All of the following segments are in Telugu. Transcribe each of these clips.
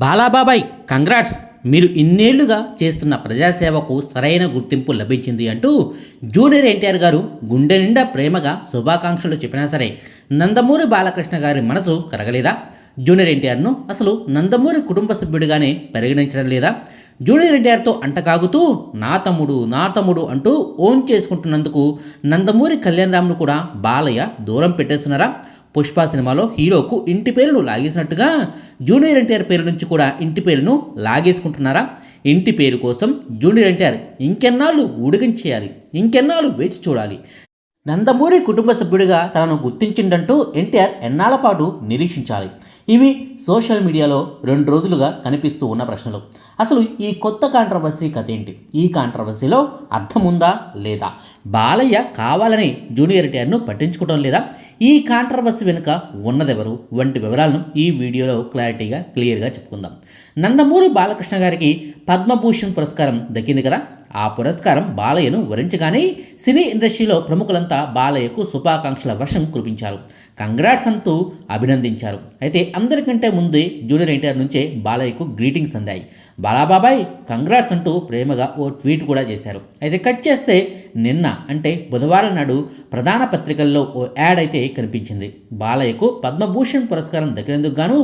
బాలాబాబాయ్ కంగ్రాట్స్ మీరు ఇన్నేళ్ళుగా చేస్తున్న ప్రజాసేవకు సరైన గుర్తింపు లభించింది అంటూ జూనియర్ ఎన్టీఆర్ గారు గుండె నిండా ప్రేమగా శుభాకాంక్షలు చెప్పినా సరే నందమూరి బాలకృష్ణ గారి మనసు కరగలేదా? జూనియర్ ఎన్టీఆర్ను అసలు నందమూరి కుటుంబ సభ్యుడిగానే పరిగణించడం లేదా? జూనియర్ ఎన్టీఆర్తో అంటకాగుతూ నా తమ్ముడు నా తమ్ముడు అంటూ ఓన్ చేసుకుంటున్నందుకు నందమూరి కళ్యాణరామ్ను కూడా బాలయ్య దూరం పెట్టేస్తున్నారా? పుష్ప సినిమాలో హీరోకు ఇంటి పేరును లాగేసినట్టుగా జూనియర్ ఎన్టీఆర్ పేరు నుంచి కూడా ఇంటి పేరును లాగేసుకుంటున్నారా? ఇంటి పేరు కోసం జూనియర్ ఎన్టీఆర్ ఇంకెన్నాళ్ళు ఉడికించేయాలి ఇంకెన్నాళ్ళు వేచి చూడాలి? నందమూరి కుటుంబ సభ్యుడిగా తనను గుర్తించిందంటూ ఎన్టీఆర్ ఎన్నాళ్ళ పాటు నిరీక్షించాలి. ఇవి సోషల్ మీడియాలో రెండు రోజులుగా కనిపిస్తూ ఉన్న ప్రశ్నలు. అసలు ఈ కొత్త కాంట్రవర్సీ కథ ఏంటి? ఈ కాంట్రవర్సీలో అర్థం ఉందా లేదా? బాలయ్య కావాలని జూనియర్ ఎన్టీఆర్ను పట్టించుకోవడం లేదా? ఈ కాంట్రవర్సీ వెనుక ఉన్నదెవరు? వంటి వివరాలను ఈ వీడియోలో క్లారిటీగా క్లియర్గా చెప్పుకుందాం. నందమూరి బాలకృష్ణ గారికి పద్మభూషణ్ పురస్కారం దక్కింది కదా? ఆ పురస్కారం బాలయ్యను వరించగానే సినీ ఇండస్ట్రీలో ప్రముఖులంతా బాలయ్యకు శుభాకాంక్షల వర్షం కురిపించారు. కంగ్రాట్స్ అంటూ అభినందించారు. అయితే అందరికంటే ముందే జూనియర్ ఎన్టీఆర్ నుంచే బాలయ్యకు గ్రీటింగ్స్ అందాయి. బాలాబాబాయ్ కంగ్రాట్స్ అంటూ ప్రేమగా ఓ ట్వీట్ కూడా చేశారు. అయితే కట్ చేస్తే నిన్న అంటే బుధవారం నాడు ప్రధాన పత్రికల్లో ఓ యాడ్ అయితే కనిపించింది. బాలయ్యకు పద్మభూషణ్ పురస్కారం దక్కినందుకు గాను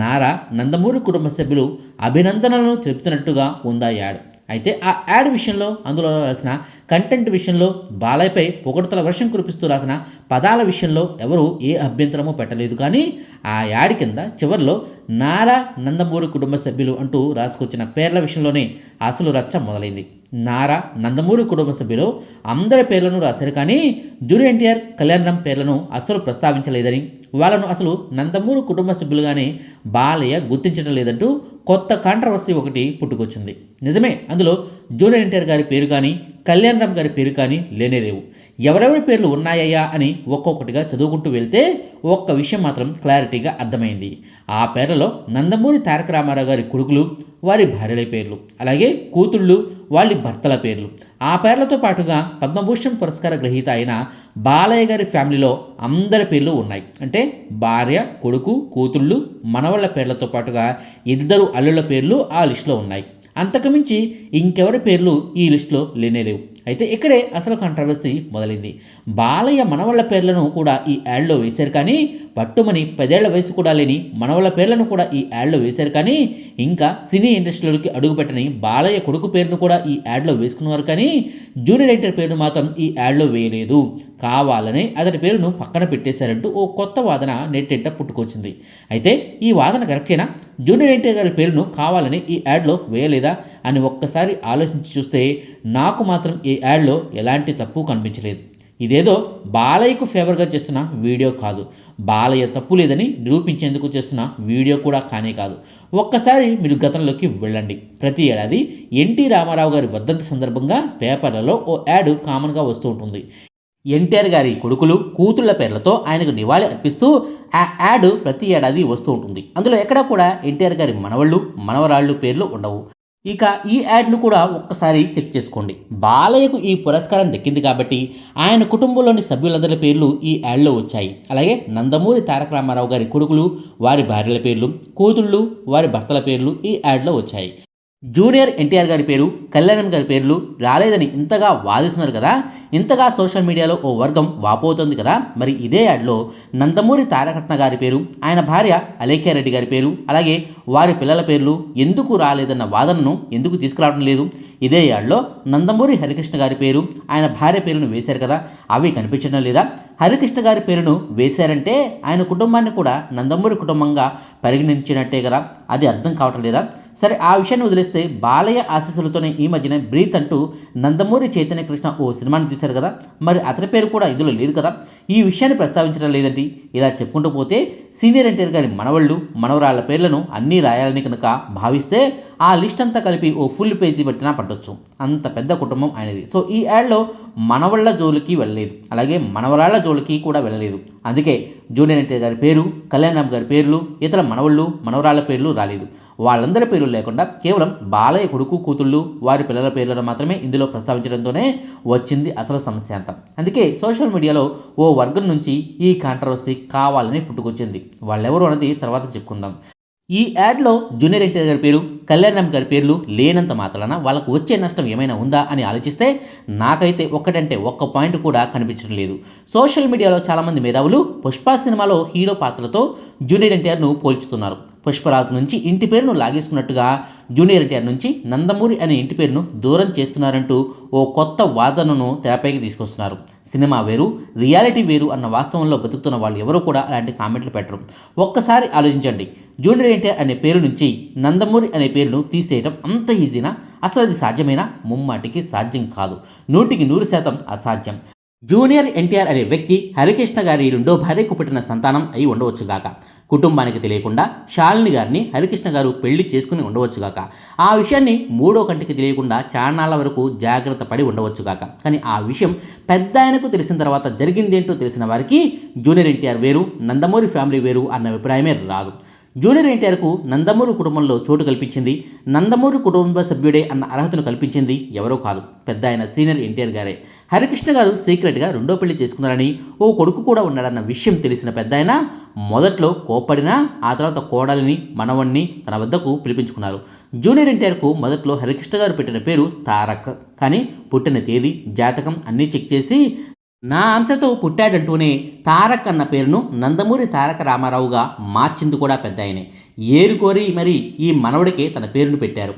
నారా నందమూరి కుటుంబ సభ్యులు అభినందనలను తెలుపుతున్నట్టుగా ఉందా యాడ్. అయితే ఆ యాడ్ విషయంలో అందులో రాసిన కంటెంట్ విషయంలో బాలయ్యపై పొగడతల వర్షం కురిపిస్తూ రాసిన పదాల విషయంలో ఎవరు ఏ అభ్యంతరము పెట్టలేదు. కానీ ఆ యాడ్ కింద చివరిలో నారా నందమూరి కుటుంబ సభ్యులు అంటూ రాసుకొచ్చిన పేర్ల విషయంలోనే అసలు రచ్చ మొదలైంది. నారా నందమూరి కుటుంబ సభ్యులు అందరి పేర్లను రాశారు కానీ జూనియర్ ఎన్టీఆర్ కళ్యాణం పేర్లను అస్సలు ప్రస్తావించలేదని వాళ్ళను అసలు నందమూరి కుటుంబ సభ్యులుగానే బాలయ్య గుర్తించడం లేదంటూ కొత్త కాంట్రవర్సీ ఒకటి పుట్టుకొచ్చింది. నిజమే అందులో జూనియర్ ఎన్టీఆర్ గారి పేరు కానీ కళ్యాణ్ రామ్ గారి పేరు కానీ లేనే లేవు. ఎవరెవరి పేర్లు ఉన్నాయా అని ఒక్కొక్కటిగా చదువుకుంటూ వెళ్తే ఒక్క విషయం మాత్రం క్లారిటీగా అర్థమైంది. ఆ పేర్లలో నందమూరి తారక రామారావు గారి కొడుకులు వారి భార్యల పేర్లు. అలాగే కూతుళ్ళు వాళ్ళ భర్తల పేర్లు. ఆ పేర్లతో పాటుగా పద్మభూషణ్ పురస్కార గ్రహీత అయిన బాలయ్య గారి ఫ్యామిలీలో అందరి పేర్లు ఉన్నాయి. అంటే భార్య కొడుకు కూతుళ్ళు మనవళ్ళ పేర్లతో పాటుగా ఇద్దరు అల్లుళ్ళ పేర్లు ఆ లిస్టులో ఉన్నాయి. అంతకుమించి ఇంకెవరి పేర్లు ఈ లిస్టులో లేనేలేవు అయితే ఇక్కడే అసలు కాంట్రవర్సీ మొదలైంది. బాలయ్య మనవళ్ళ పేర్లను కూడా ఈ యాడ్లో వేశారు కానీ పట్టుమని పదేళ్ళ వయసు కూడా లేని మనవళ్ళ పేర్లను కూడా ఈ యాడ్లో వేశారు కానీ ఇంకా సినీ ఇండస్ట్రీలోకి అడుగుపెట్టని బాలయ్య కొడుకు పేరును కూడా ఈ యాడ్లో వేసుకున్నారు కానీ జూనియర్ ఎన్టీఆర్ పేరును మాత్రం ఈ యాడ్లో వేయలేదు. కావాలని అతడి పేరును పక్కన పెట్టేశారంటూ ఓ కొత్త వాదన నెట్టెంట పుట్టుకొచ్చింది. అయితే ఈ వాదన కరెక్టేనా? జూనియర్ ఎన్టీఆర్ గారి పేరును కావాలని ఈ యాడ్లో వేయలేదా? అని ఒక్కసారి ఆలోచించి చూస్తే నాకు మాత్రం ఏ యాడ్లో ఎలాంటి తప్పు కనిపించలేదు. ఇదేదో బాలయ్యకు ఫేవర్గా చేస్తున్న వీడియో కాదు. బాలయ్య తప్పు లేదని నిరూపించేందుకు చేస్తున్న వీడియో కూడా కానే కాదు. ఒక్కసారి మీరు గతంలోకి వెళ్ళండి. ప్రతి ఏడాది ఎన్టీ రామారావు గారి వర్ధంతి సందర్భంగా పేపర్లలో ఓ యాడ్ కామన్గా వస్తూ ఉంటుంది. ఎన్టీఆర్ గారి కొడుకులు కూతుళ్ళ పేర్లతో ఆయనకు నివాళి అర్పిస్తూ ఆ యాడ్ ప్రతి ఏడాది వస్తూ ఉంటుంది. అందులో ఎక్కడా కూడా ఎన్టీఆర్ గారి మనవళ్ళు మనవరాళ్ళు పేర్లు ఉండవు. ఇక ఈ యాడ్ను కూడా ఒక్కసారి చెక్ చేసుకోండి. బాలయ్యకు ఈ పురస్కారం దక్కింది కాబట్టి ఆయన కుటుంబంలోని సభ్యులందరి పేర్లు ఈ యాడ్లో వచ్చాయి. అలాగే నందమూరి తారక రామారావు గారి కొడుకులు వారి భార్యల పేర్లు కూతుళ్ళు వారి భర్తల పేర్లు ఈ యాడ్లో వచ్చాయి. జూనియర్ ఎన్టీఆర్ గారి పేరు కళ్యాణం గారి పేర్లు రాలేదని ఇంతగా వాదిస్తున్నారు కదా. ఇంతగా సోషల్ మీడియాలో ఓ వర్గం వాపోతుంది కదా. మరి ఇదే యాడ్లో నందమూరి తారకరత్న గారి పేరు ఆయన భార్య అలేఖ్యారెడ్డి గారి పేరు అలాగే వారి పిల్లల పేర్లు ఎందుకు రాలేదన్న వాదనను ఎందుకు తీసుకురావడం లేదు. ఇదే యాడ్లో నందమూరి హరికృష్ణ గారి పేరు ఆయన భార్య పేరును వేశారు కదా. అవి కనిపించడం లేదా? హరికృష్ణ గారి పేరును వేశారంటే ఆయన కుటుంబాన్ని కూడా నందమూరి కుటుంబంగా పరిగణించినట్టే కదా. అది అర్థం కావటం లేదా? సరే ఆ విషయాన్ని వదిలేస్తే బాలయ్య ఆశీస్సులతోనే ఈ మధ్యన బ్రీత్ అంటూ నందమూరి చైతన్య కృష్ణ ఓ సినిమాని తీశారు కదా? మరి అతని పేరు కూడా ఇందులో లేదు కదా? ఈ విషయాన్ని ప్రస్తావించడం లేదండి. ఇలా చెప్పుకుంటూ పోతే సీనియర్ ఎన్టీఆర్ గారి మనవళ్ళు మనవరాళ్ళ పేర్లను అన్నీ రాయాలని కనుక భావిస్తే ఆ లిస్ట్ అంతా కలిపి ఓ ఫుల్ పేజీ పెట్టినా పట్టొచ్చు. అంత పెద్ద కుటుంబం ఆయనది. సో ఈ యాడ్లో మనవళ్ళ జోలికి వెళ్ళలేదు. అలాగే మనవరాళ్ళ జోలికి కూడా వెళ్ళలేదు. అందుకే జూనియర్ ఎన్టీఆర్ గారి పేరు కళ్యాణరామ్ గారి పేర్లు ఇతర మనవళ్ళు మనవరాళ్ళ పేర్లు రాలేదు. వాళ్ళందరి పేర్లు లేకుండా కేవలం బాలయ్య కొడుకు కూతుళ్ళు వారి పిల్లల పేర్లను మాత్రమే ఇందులో ప్రస్తావించడంతోనే వచ్చింది అసలు సమస్య అంతా. అందుకే సోషల్ మీడియాలో ఓ వర్గం నుంచి ఈ కాంట్రవర్సీ కావాలని పుట్టుకొచ్చింది. వాళ్ళెవరు అనేది తర్వాత చెప్పుకుందాం. ఈ యాడ్లో జూనియర్ ఎన్టీఆర్ గారి పేరు కళ్యాణం గారి పేర్లు లేనంత మాత్రాన వాళ్ళకు వచ్చే నష్టం ఏమైనా ఉందా అని ఆలోచిస్తే నాకైతే ఒక్కటంటే ఒక్క పాయింట్ కూడా కనిపించడం లేదు. సోషల్ మీడియాలో చాలామంది మేధావులు పుష్ప సినిమాలో హీరో పాత్రతో జూనియర్ ఎన్టీఆర్ను పోల్చుతున్నారు. పుష్పరాజు నుంచి ఇంటి పేరును లాగేసుకున్నట్టుగా జూనియర్ ఎన్టీఆర్ నుంచి నందమూరి అనే ఇంటి పేరును దూరం చేస్తున్నారంటూ ఓ కొత్త వాదనను తెరపైకి తీసుకొస్తున్నారు. సినిమా వేరు రియాలిటీ వేరు అన్న వాస్తవంలో బతుకుతున్న వాళ్ళు ఎవరు కూడా అలాంటి కామెంట్లు పెట్టరు. ఒక్కసారి ఆలోచించండి. జూనియర్ ఎన్టీఆర్ అనే పేరు నుంచి నందమూరి అనే పేరును తీసేయడం అంత ఈజీనా? అసలు అది సాధ్యమైనా? ముమ్మాటికి సాధ్యం కాదు. నూటికి నూరు శాతం అసాధ్యం. జూనియర్ ఎన్టీఆర్ అనే వ్యక్తి హరికృష్ణ గారి రెండో భార్యకు పుట్టిన సంతానం అయి ఉండవచ్చుగాక కుటుంబానికి తెలియకుండా శాలిని గారిని హరికృష్ణ గారు పెళ్ళి చేసుకుని ఉండవచ్చుగాక ఆ విషయాన్ని మూడో కంటికి తెలియకుండా చారణాల వరకు జాగ్రత్త పడి ఉండవచ్చుగాక కానీ ఆ విషయం పెద్ద ఆయనకు తెలిసిన తర్వాత జరిగిందేంటో తెలిసిన వారికి జూనియర్ ఎన్టీఆర్ వేరు నందమూరి ఫ్యామిలీ వేరు అన్న అభిప్రాయమే రాదు. జూనియర్ ఎన్టీఆర్కు నందమూరి కుటుంబంలో చోటు కల్పించింది. నందమూరి కుటుంబ సభ్యుడే అన్న అర్హతను కల్పించింది ఎవరో కాదు. పెద్ద ఆయన సీనియర్ ఎన్టీఆర్ గారే. హరికృష్ణ గారు సీక్రెట్గా రెండో పెళ్ళి చేసుకున్నారని ఓ కొడుకు కూడా ఉన్నాడన్న విషయం తెలిసిన పెద్ద ఆయన మొదట్లో కోప్పడినా ఆ తర్వాత కోడలిని మనవణ్ణి తన వద్దకు పిలిపించుకున్నారు. జూనియర్ ఎన్టీఆర్కు మొదట్లో హరికృష్ణ గారు పెట్టిన పేరు తారక్. కానీ పుట్టిన తేదీ జాతకం అన్నీ చెక్ చేసి నా అంశతో పుట్టాడంటూనే తారక్ అన్న పేరును నందమూరి తారక రామారావుగా మార్చింది కూడా పెద్ద ఆయనే ఏరుకోరి మరి ఈ మనవడికే తన పేరును పెట్టారు.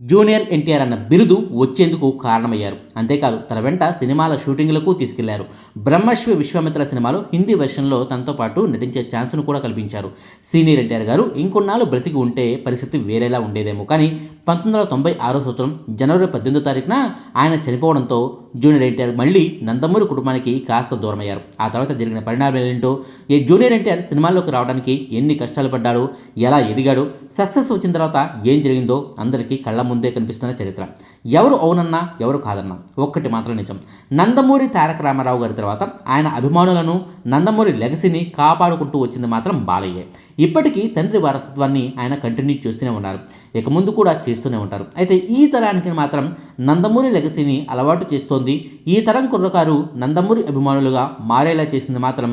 జూనియర్ ఎన్టీఆర్ అన్న బిరుదు వచ్చేందుకు కారణమయ్యారు. అంతేకాదు తన వెంట సినిమాల షూటింగ్లకు తీసుకెళ్ళారు. బ్రహ్మశ్వి విశ్వామిత్ర సినిమాలో హిందీ వెర్షన్లో తనతో పాటు నటించే ఛాన్స్ను కూడా కల్పించారు. సీనియర్ ఎన్టీఆర్ గారు ఇంకొన్నాళ్ళు బ్రతికి ఉంటే పరిస్థితి వేరేలా ఉండేదేమో. కానీ పంతొమ్మిది వందల తొంభై ఆరో సంవత్సరం జనవరి పద్దెనిమిదో తారీఖున ఆయన చనిపోవడంతో జూనియర్ ఎన్టీఆర్ మళ్ళీ నందమూరి కుటుంబానికి కాస్త దూరమయ్యారు. ఆ తర్వాత జరిగిన పరిణామాలు ఏంటో ఈ జూనియర్ ఎన్టీఆర్ సినిమాల్లోకి రావడానికి ఎన్ని కష్టాలు పడ్డాడు ఎలా ఎదిగాడు సక్సెస్ వచ్చిన తర్వాత ఏం జరిగిందో అందరికీ కళ్ళ ముందే కనిపిస్తున్న చరిత్ర. ఎవరు అవునన్నా ఎవరు కాదన్నా ఒక్కటి మాత్రం నిజం. నందమూరి తారక రామారావు గారి తర్వాత ఆయన అభిమానులను నందమూరి లెగసీని కాపాడుకుంటూ వచ్చింది మాత్రం బాలయ్యే. ఇప్పటికీ తండ్రి వారసత్వాన్ని ఆయన కంటిన్యూ చేస్తూనే ఉన్నారు. ఇక ముందు కూడా చేస్తూనే ఉంటారు. అయితే ఈ తరానికి మాత్రం నందమూరి లెగసీని అలవాటు చేస్తోంది. ఈ తరం కుర్రకారు నందమూరి అభిమానులుగా మారేలా చేసింది మాత్రం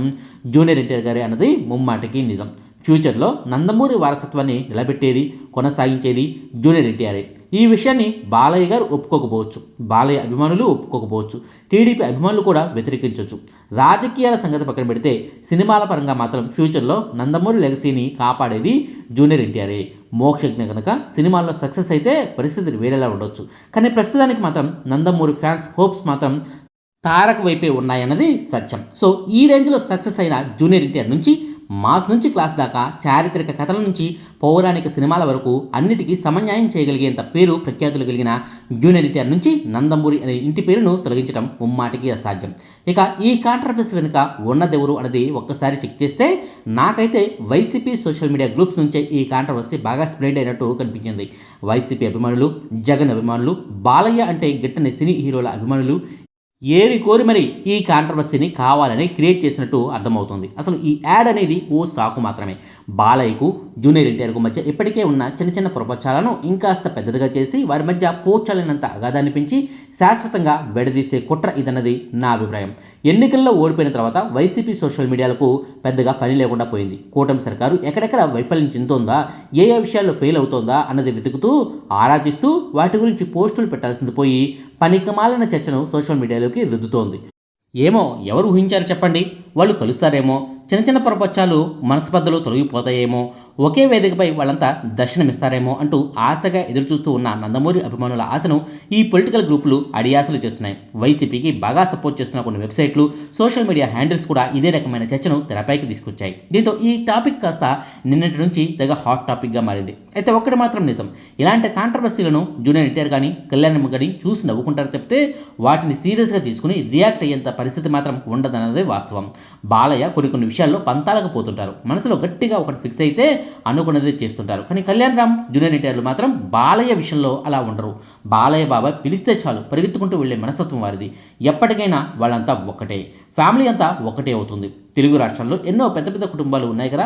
జూనియర్ ఎన్టీఆర్ గారి అన్నది ముమ్మాటికి నిజం. ఫ్యూచర్లో నందమూరి వారసత్వాన్ని నిలబెట్టేది కొనసాగించేది జూనియర్ ఎన్టీఆర్ఏ ఈ విషయాన్ని బాలయ్య గారు ఒప్పుకోకపోవచ్చు. బాలయ్య అభిమానులు ఒప్పుకోకపోవచ్చు. టీడీపీ అభిమానులు కూడా వ్యతిరేకించవచ్చు. రాజకీయాల సంగతి పక్కన పెడితే సినిమాల పరంగా మాత్రం ఫ్యూచర్లో నందమూరి లెగసీని కాపాడేది జూనియర్ ఎన్టీఆర్ఏ మోక్షజ్ఞ కనుక సినిమాల్లో సక్సెస్ అయితే పరిస్థితులు వేరేలా ఉండొచ్చు. కానీ ప్రస్తుతానికి మాత్రం నందమూరి ఫ్యాన్స్ హోప్స్ మాత్రం తారక్ వైపే ఉన్నాయన్నది సత్యం. సో ఈ రేంజ్లో సక్సెస్ అయిన జూనియర్ ఎన్టీఆర్ నుంచి మాస్ నుంచి క్లాస్ దాకా చారిత్రక కథల నుంచి పౌరాణిక సినిమాల వరకు అన్నిటికీ సమన్యాయం చేయగలిగేంత పేరు ప్రఖ్యాతులు కలిగిన జూనియర్ ఎన్టీఆర్ నుంచి నందమూరి అనే ఇంటి పేరును తొలగించడం ముమ్మాటికి అసాధ్యం. ఇక ఈ కాంట్రవర్సీ వెనుక ఉన్నదెవరు అనేది ఒక్కసారి చెక్ చేస్తే నాకైతే వైసీపీ సోషల్ మీడియా గ్రూప్స్ నుంచే ఈ కాంట్రవర్సీ బాగా స్ప్రెడ్ అయినట్టు కనిపించింది. వైసీపీ అభిమానులు జగన్ అభిమానులు బాలయ్య అంటే గిట్టని సినీ హీరోల అభిమానులు ఏరి కోరి మరి ఈ కాంట్రవర్సీని కావాలని క్రియేట్ చేసినట్టు అర్థమవుతుంది. అసలు ఈ యాడ్ అనేది ఓ సాకు మాత్రమే. బాలయ్యకు జూనియర్ ఎన్టీఆర్కు మధ్య ఇప్పటికే ఉన్న చిన్న చిన్న ప్రపంచాలను ఇంకాస్త పెద్దదిగా చేసి వారి మధ్య పోడ్చాలన్నంత అగాధాన్ని పెంచి శాశ్వతంగా విడదీసే కుట్ర ఇదన్నది నా అభిప్రాయం. ఎన్నికల్లో ఓడిపోయిన తర్వాత వైసీపీ సోషల్ మీడియాలకు పెద్దగా పని లేకుండా పోయింది. కూటమి సర్కారు ఎక్కడెక్కడ వైఫల్యం చెందుతోందా ఏ ఏ విషయాల్లో ఫెయిల్ అవుతోందా అన్నది వెతుకుతూ ఆరాధిస్తూ వాటి గురించి పోస్టులు పెట్టాల్సింది పోయి పనికిమాలిన చర్చను సోషల్ మీడియాలోకి రుద్దుతోంది. ఏమో ఎవరు ఊహించారు చెప్పండి? వాళ్ళు కలుస్తారేమో? చిన్న చిన్న పొరపచ్చాలు మనస్పర్ధలు తొలగిపోతాయేమో? ఒకే వేదికపై వాళ్ళంతా దర్శనమిస్తారేమో అంటూ ఆశగా ఎదురుచూస్తూ ఉన్న నందమూరి అభిమానుల ఆశను ఈ పొలిటికల్ గ్రూపులు అడియాసలు చేస్తున్నాయి. వైసీపీకి బాగా సపోర్ట్ చేస్తున్న కొన్ని వెబ్సైట్లు సోషల్ మీడియా హ్యాండిల్స్ కూడా ఇదే రకమైన చర్చను తెరపైకి తీసుకొచ్చాయి. దీంతో ఈ టాపిక్ కాస్త నిన్నటి నుంచి తెగ హాట్ టాపిక్గా మారింది. అయితే ఒక్కటి మాత్రం నిజం. ఇలాంటి కాంట్రవర్సీలను జూనియర్ ఎన్టీఆర్ కానీ కళ్యాణం కానీ చూసి నవ్వుకుంటారు తప్పితే వాటిని సీరియస్గా తీసుకుని రియాక్ట్ అయ్యేంత పరిస్థితి మాత్రం ఉండదన్నదే వాస్తవం. బాలయ్య కొన్ని కొన్ని విషయాల్లో పంతాలకు పోతుంటారు. మనసులో గట్టిగా ఒకటి ఫిక్స్ అయితే అనుకున్నదే చేస్తుంటారు. కానీ కళ్యాణ్ రామ్ జూనియర్ ఎన్టీఆర్లు మాత్రం బాలయ్య విషయంలో అలా ఉండరు. బాలయ్య బాబా పిలిస్తే చాలు పరిగెత్తుకుంటూ వెళ్ళే మనస్తత్వం వారిది. ఎప్పటికైనా వాళ్ళంతా ఒక్కటే. ఫ్యామిలీ అంతా ఒకటే అవుతుంది. తెలుగు రాష్ట్రాల్లో ఎన్నో పెద్ద పెద్ద కుటుంబాలు ఉన్నాయి కదా.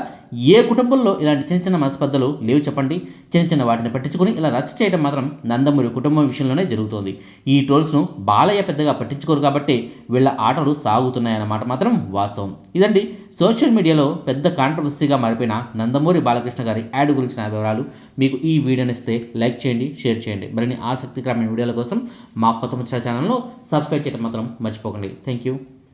ఏ కుటుంబంలో ఇలాంటి చిన్న చిన్న మనస్పర్ధలు లేవు చెప్పండి. చిన్న చిన్న వాటిని పట్టించుకొని ఇలా రచ్చ చేయడం మాత్రం నందమూరి కుటుంబం విషయంలోనే జరుగుతోంది. ఈ ట్రోల్స్ను బాలయ్య పెద్దగా పట్టించుకోరు కాబట్టి వీళ్ళ ఆటలు సాగుతున్నాయన్నమాట మాత్రం వాస్తవం. ఇదండి సోషల్ మీడియాలో పెద్ద కాంట్రవర్సీగా మారిపోయిన నందమూరి బాలకృష్ణ గారి యాడ్ గురించిన వివరాలు. మీకు ఈ వీడియోని ఇస్తే లైక్ చేయండి షేర్ చేయండి. మరిన్ని ఆసక్తికరమైన వీడియోల కోసం మా కొత్త ముచ్చట ఛానల్ను సబ్స్క్రైబ్ చేయడం మాత్రం మర్చిపోకండి. Thank you.